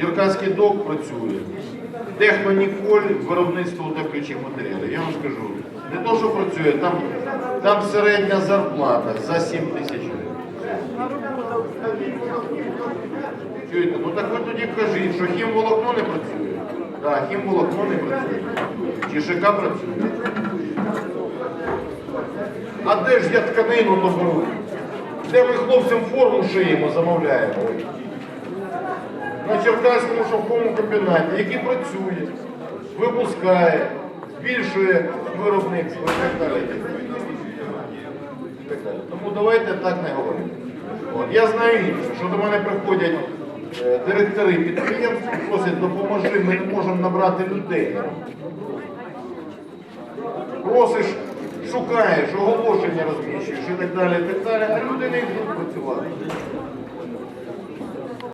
Черкаський док працює. Техноніколь, виробництво та ключих матеріалів. Я вам скажу, не то, що працює, там, там середня зарплата за 7 тисяч гривень. Чуєте? Ну так ви тоді кажіть, що хімволокно не працює. Так, хімволокно не працює. Чи ШК працює. А де ж я тканину доберу? Де ми хлопцям форму шиємо, замовляємо? На Черкаському шовковому комбінаті, який працює, випускає, збільшує виробництво і так далі. Тому давайте так не говорити. От, я знаю інше, що до мене приходять е, директори підприємств просять, допоможи, ми не можемо набрати людей. Просиш, шукаєш, оголошення розміщуєш і так далі, і так далі, а люди не йдуть працювати.